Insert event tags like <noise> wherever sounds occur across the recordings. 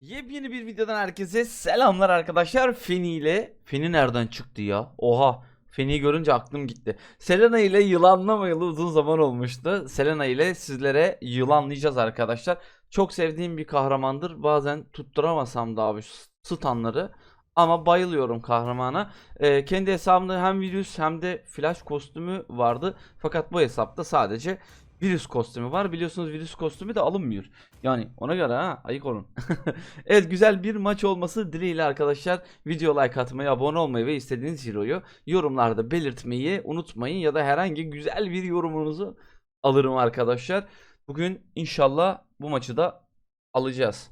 Yepyeni bir videodan herkese selamlar arkadaşlar. Feni ile Feni nereden çıktı ya? Oha. Feni'yi görünce aklım gitti. Selena ile yılanlamayalı uzun zaman olmuştu. Selena ile sizlere yılanlayacağız arkadaşlar. Çok sevdiğim bir kahramandır. Bazen tutturamasam da abi şu stunları. Ama bayılıyorum kahramana. Ee, kendi hesabımda hem virüs hem de flash kostümü vardı. Fakat bu hesapta sadece virüs kostümü var. Biliyorsunuz virüs kostümü de alınmıyor. Yani ona göre ha ayık olun. <laughs> evet güzel bir maç olması dileğiyle arkadaşlar. Video like atmayı, abone olmayı ve istediğiniz hero'yu yorumlarda belirtmeyi unutmayın. Ya da herhangi güzel bir yorumunuzu alırım arkadaşlar. Bugün inşallah bu maçı da alacağız.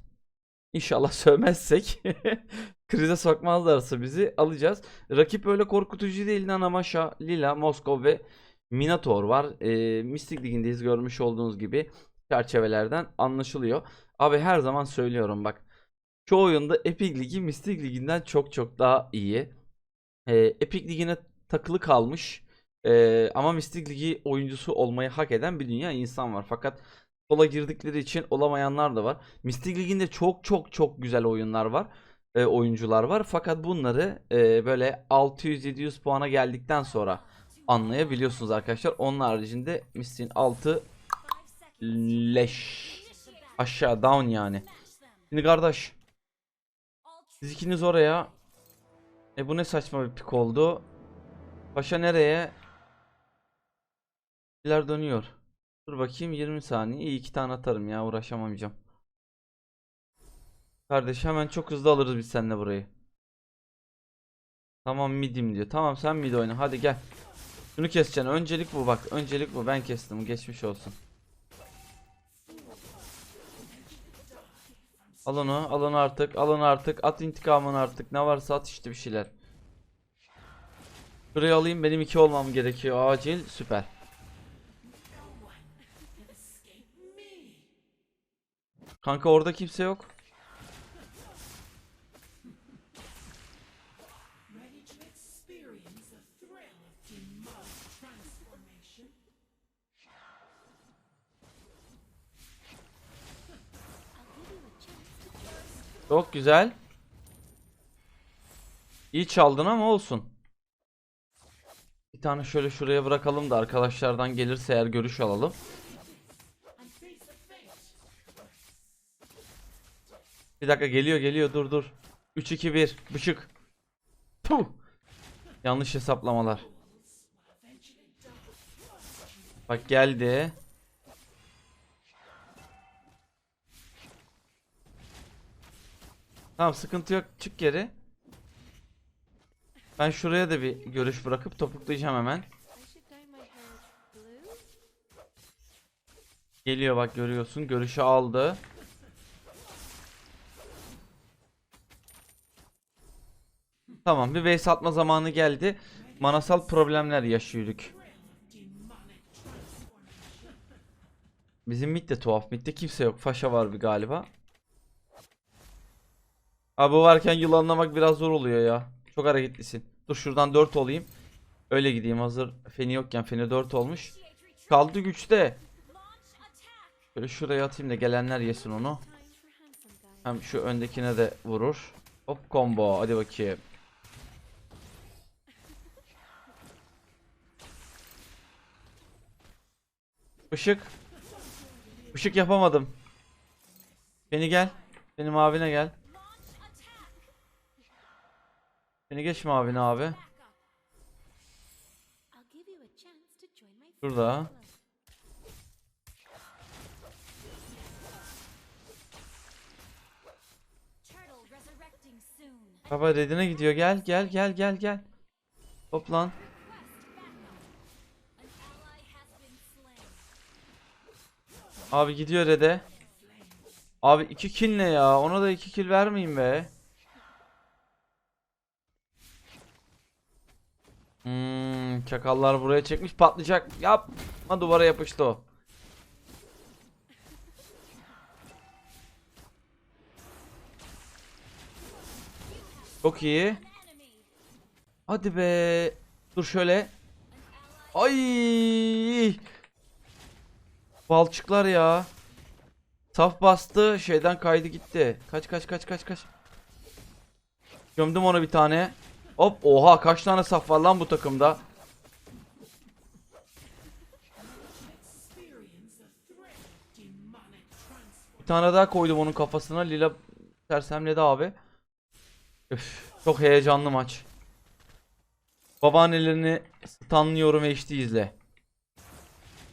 İnşallah <laughs> sövmezsek <laughs> krize sokmazlarsa bizi alacağız. Rakip öyle korkutucu değil Nanamasha, Lila, Moskov ve Minator var. Ee, Mystic Ligi'ndeyiz görmüş olduğunuz gibi çerçevelerden anlaşılıyor. Abi her zaman söylüyorum bak. Şu oyunda Epic Ligi Mystic Ligi'nden çok çok daha iyi. Ee, Epic Ligi'ne takılı kalmış ee, ama Mystic Ligi oyuncusu olmayı hak eden bir dünya insan var. Fakat kola girdikleri için olamayanlar da var. Mystic Ligi'nde çok çok çok güzel oyunlar var. e, oyuncular var. Fakat bunları e, böyle 600-700 puana geldikten sonra anlayabiliyorsunuz arkadaşlar. Onun haricinde Mystic'in altı leş. Aşağı down yani. Şimdi kardeş siz ikiniz oraya. E bu ne saçma bir pik oldu. Paşa nereye? İler dönüyor. Dur bakayım 20 saniye. İyi iki tane atarım ya uğraşamayacağım. Kardeş hemen çok hızlı alırız biz seninle burayı. Tamam midim diyor. Tamam sen mid oyna hadi gel. Şunu keseceksin. Öncelik bu bak. Öncelik bu. Ben kestim. Geçmiş olsun. Al onu. Al onu artık. Al onu artık. At intikamını artık. Ne varsa at işte bir şeyler. Şurayı alayım. Benim iki olmam gerekiyor. Acil. Süper. Kanka orada kimse yok. Çok güzel. İyi çaldın ama olsun. Bir tane şöyle şuraya bırakalım da arkadaşlardan gelirse eğer görüş alalım. Bir dakika geliyor geliyor dur dur. 3 2 1 bışık. Puh. Yanlış hesaplamalar. Bak geldi. Tamam sıkıntı yok. Çık geri. Ben şuraya da bir görüş bırakıp topuklayacağım hemen. Geliyor bak görüyorsun. Görüşü aldı. Tamam bir base atma zamanı geldi. Manasal problemler yaşıyorduk. Bizim mid de tuhaf. Midde kimse yok. Faşa var bir galiba. Abi varken yılanlamak biraz zor oluyor ya. Çok hareketlisin. Dur şuradan 4 olayım. Öyle gideyim hazır. Feni yokken Feni 4 olmuş. Kaldı güçte. Böyle şuraya atayım da gelenler yesin onu. Hem şu öndekine de vurur. Hop combo hadi bakayım. Işık. Işık yapamadım. Beni gel. Benim abine gel. Chance to join my Şurada. Baba redine gidiyor gel gel gel gel gel. Hop lan. An ally has been slain. Abi gidiyor rede. Abi iki kill ne ya? Ona da iki kill vermeyin be. Çakallar buraya çekmiş patlayacak. Yapma duvara yapıştı o. Çok iyi. Hadi be. Dur şöyle. Ay! Balçıklar ya. Saf bastı şeyden kaydı gitti. Kaç kaç kaç kaç kaç. Gömdüm ona bir tane. Hop oha kaç tane saf var lan bu takımda. Tane daha koydum onun kafasına. Lila sersemledi abi. Üf, çok heyecanlı maç. Babaannelerini stunlıyorum HD izle.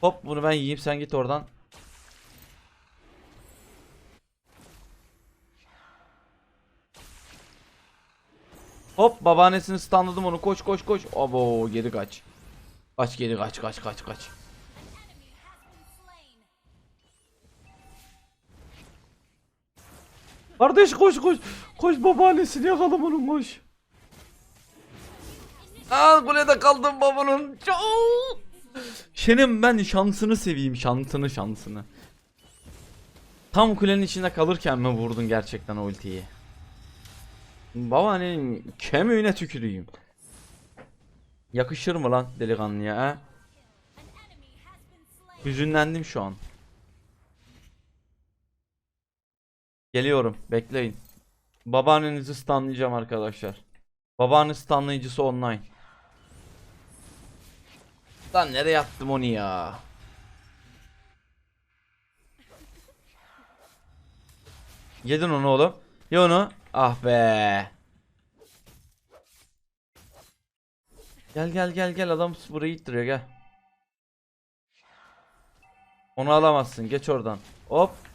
Hop bunu ben yiyeyim sen git oradan. Hop babaannesini stunladım onu koş koş koş. Abo geri kaç. Kaç geri kaç kaç kaç kaç. Kardeş koş koş. Koş babaannesini yakalım onun koş. Aa kulede kaldım babanın. Çok. Şenim ben şansını seveyim şansını şansını. Tam kulenin içinde kalırken mi vurdun gerçekten o ultiyi? Babaannenin kemiğine tüküreyim. Yakışır mı lan delikanlıya slain. Hüzünlendim şu an. Geliyorum. Bekleyin. Babaannenizi stunlayacağım arkadaşlar. Babaanne stunlayıcısı online. Lan nereye attım onu ya? Yedin onu oğlum. Ye onu. Ah be. Gel gel gel gel adam burayı ittiriyor gel. Onu alamazsın. Geç oradan. Hop.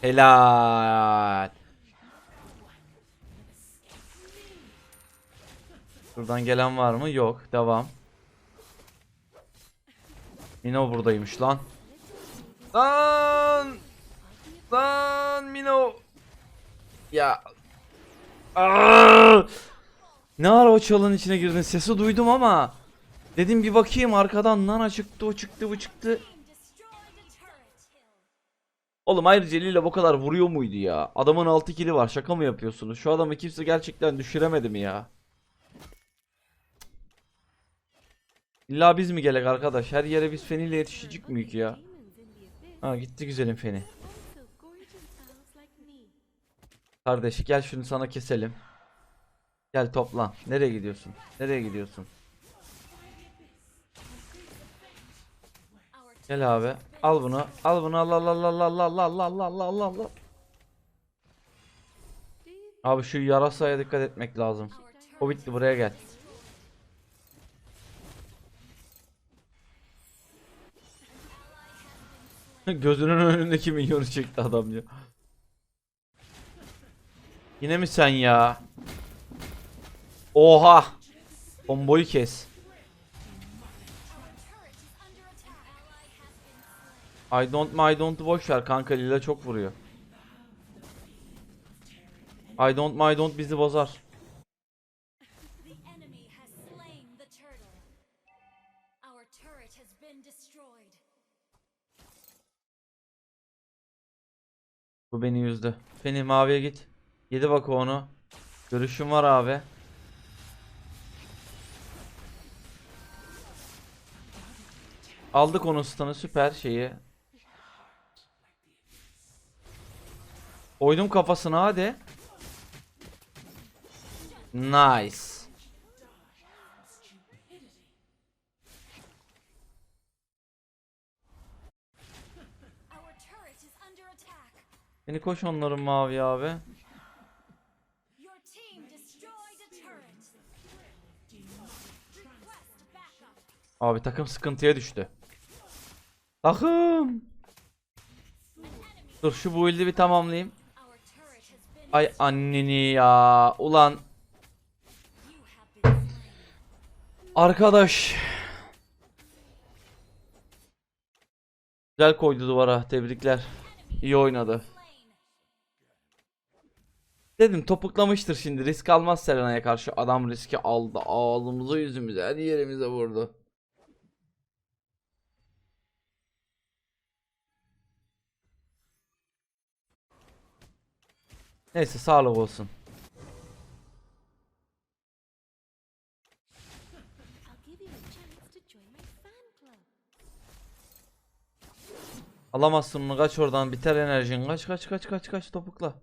Helal. Buradan gelen var mı? Yok. Devam. Mino buradaymış lan. Lan! Lan Mino! Ya. Aa! Ne ara o çalın içine girdin? Sesi duydum ama dedim bir bakayım arkadan nana çıktı, o çıktı, bu çıktı. Oğlum ayrıca Lila bu kadar vuruyor muydu ya? Adamın 6 kili var. Şaka mı yapıyorsunuz? Şu adamı kimse gerçekten düşüremedi mi ya? İlla biz mi gelek arkadaş? Her yere biz Feni ile yetişecek miyiz ya? Ha gitti güzelim Feni. Kardeş gel şunu sana keselim. Gel toplan. Nereye gidiyorsun? Nereye gidiyorsun? Gel abi. Al bunu. Al bunu. Al al al al al al al al al al al al. Abi şu yarasaya dikkat etmek lazım. O bitti buraya gel. <laughs> Gözünün önündeki minyonu çekti adam ya. Yine mi sen ya? Oha! Bomboyu kes. I don't my don't boş ver kanka Lila çok vuruyor. I don't my don't bizi bozar. Bu beni üzdü. Feni maviye git. Yedi bak onu. Görüşüm var abi. Aldık onun stun'ı süper şeyi. Oydum kafasına hadi. Nice. Beni koş onların mavi abi. Abi takım sıkıntıya düştü. Takım. Dur şu build'i bir tamamlayayım. Ay anneni ya. Ulan arkadaş. Güzel koydu duvara. Tebrikler. İyi oynadı. Dedim topuklamıştır şimdi. Risk almaz Selena'ya karşı. Adam riski aldı. Ağzımıza yüzümüze her yerimize vurdu. Neyse sağlık olsun. Alamazsın onu kaç oradan biter enerjin. Kaç kaç kaç kaç kaç topukla.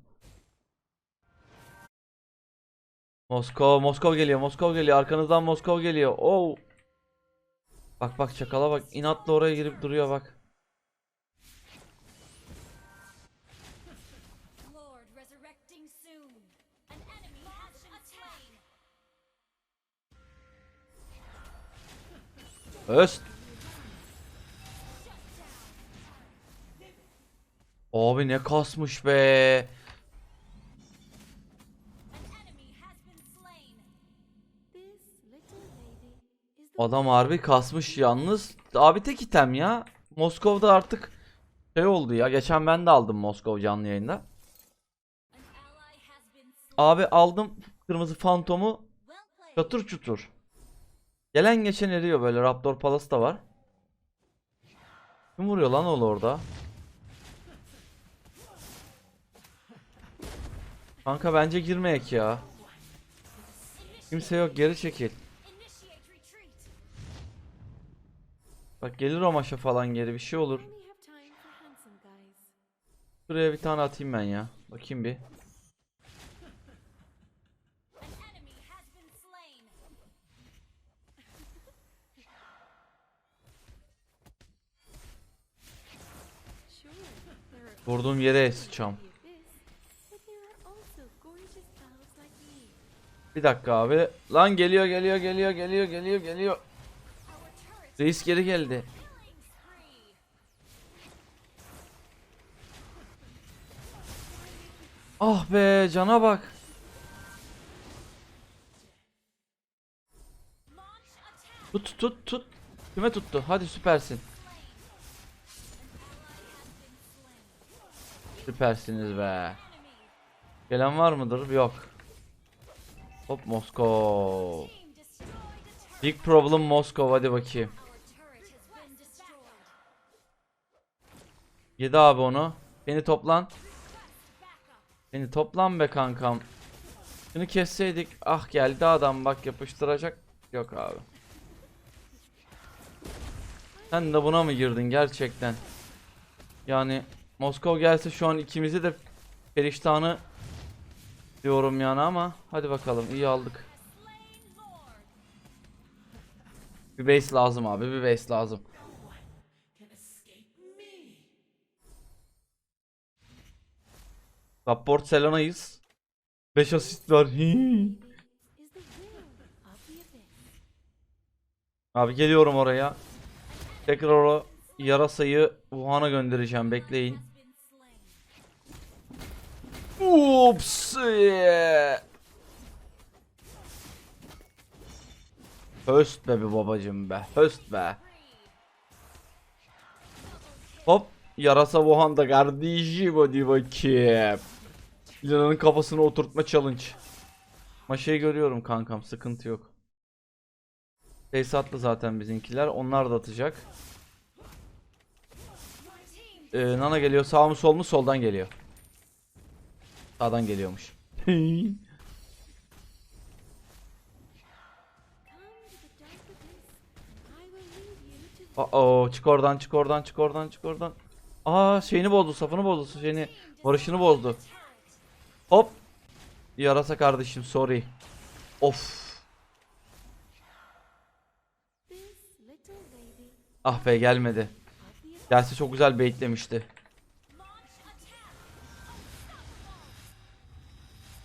Moskova Moskova geliyor Moskova geliyor arkanızdan Moskova geliyor. Oo. Bak bak çakala bak inatla oraya girip duruyor bak. Öst. Abi ne kasmış be. Adam harbi kasmış yalnız. Abi tek item ya. Moskova'da artık şey oldu ya. Geçen ben de aldım Moskova canlı yayında. Abi aldım kırmızı fantomu çatır çutur. Gelen geçen eriyor böyle Raptor Palace da var. Kim vuruyor lan oğlu orada? Kanka bence girmeyek ya. Kimse yok geri çekil. Bak gelir o maşa falan geri bir şey olur. Şuraya bir tane atayım ben ya. Bakayım bir. Vurduğum yere sıçam. Bir dakika abi. Lan geliyor geliyor geliyor geliyor geliyor geliyor. Reis geri geldi. Ah be cana bak. Tut tut tut. Kime tuttu? Hadi süpersin. Süpersiniz be. Gelen var mıdır? Yok. Hop Moskov. Big problem Moskov hadi bakayım. Yedi abi onu. Beni toplan. Beni toplan be kankam. Şunu kesseydik. Ah geldi adam bak yapıştıracak. Yok abi. Sen de buna mı girdin gerçekten? Yani Moskov gelse şu an ikimizi de periştanı diyorum yani ama hadi bakalım iyi aldık. Bir base lazım abi bir base lazım. Support Selena'yız. 5 asist var. Hii. Abi geliyorum oraya. Tekrar o yarasayı Wuhan'a göndereceğim bekleyin. Ups. Höst be bir babacım be. Höst be. Hop. Yarasa Wuhan'da kardeşim hadi bakayım. Lina'nın kafasına oturtma challenge. Maşayı görüyorum kankam sıkıntı yok. Tesisatlı zaten bizimkiler. Onlar da atacak. Ee, Nana geliyor. Sağ mı sol mu? Soldan geliyor. You to Aa, çık oradan çık oradan çık oradan çık oradan. Aa şeyini bozdu safını bozdu şeyini barışını bozdu. Hop. Yarasa kardeşim sorry. Of. Ah be gelmedi. Gelse çok güzel baitlemişti.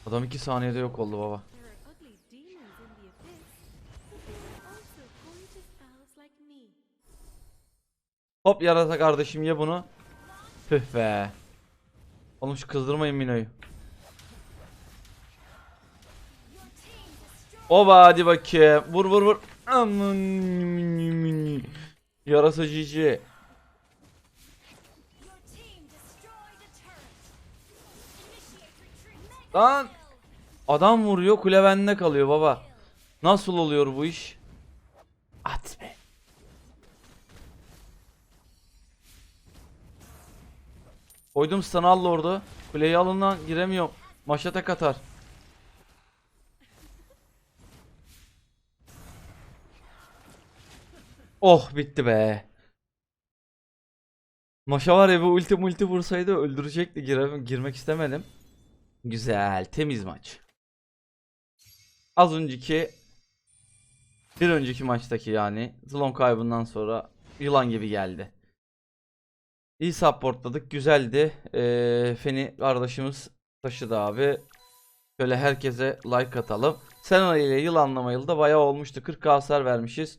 Adam 2 saniyede yok oldu baba. Hop yarasa kardeşim ye bunu. Püh be. Oğlum şu kızdırmayın Mino'yu. Oba hadi bakayım. Vur vur vur. Yarasa cici. Lan. Adam vuruyor kule bende kalıyor baba. Nasıl oluyor bu iş? At be. Koydum Stanallı orada. Kuleyi alın lan giremiyorum. Maşa tek atar. Oh bitti be. Maşa var ya bu ulti multi vursaydı öldürecekti girmek istemedim. Güzel temiz maç. Az önceki bir önceki maçtaki yani Zlon kaybından sonra yılan gibi geldi. İyi supportladık güzeldi. Ee, Feni kardeşimiz taşıdı abi. Şöyle herkese like atalım. Selena ile yılanlama yılda bayağı olmuştu. 40 hasar vermişiz.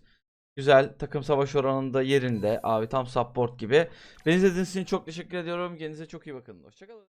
Güzel. Takım savaş oranında yerinde. Abi tam support gibi. Beni izlediğiniz için çok teşekkür ediyorum. Kendinize çok iyi bakın. Hoşçakalın.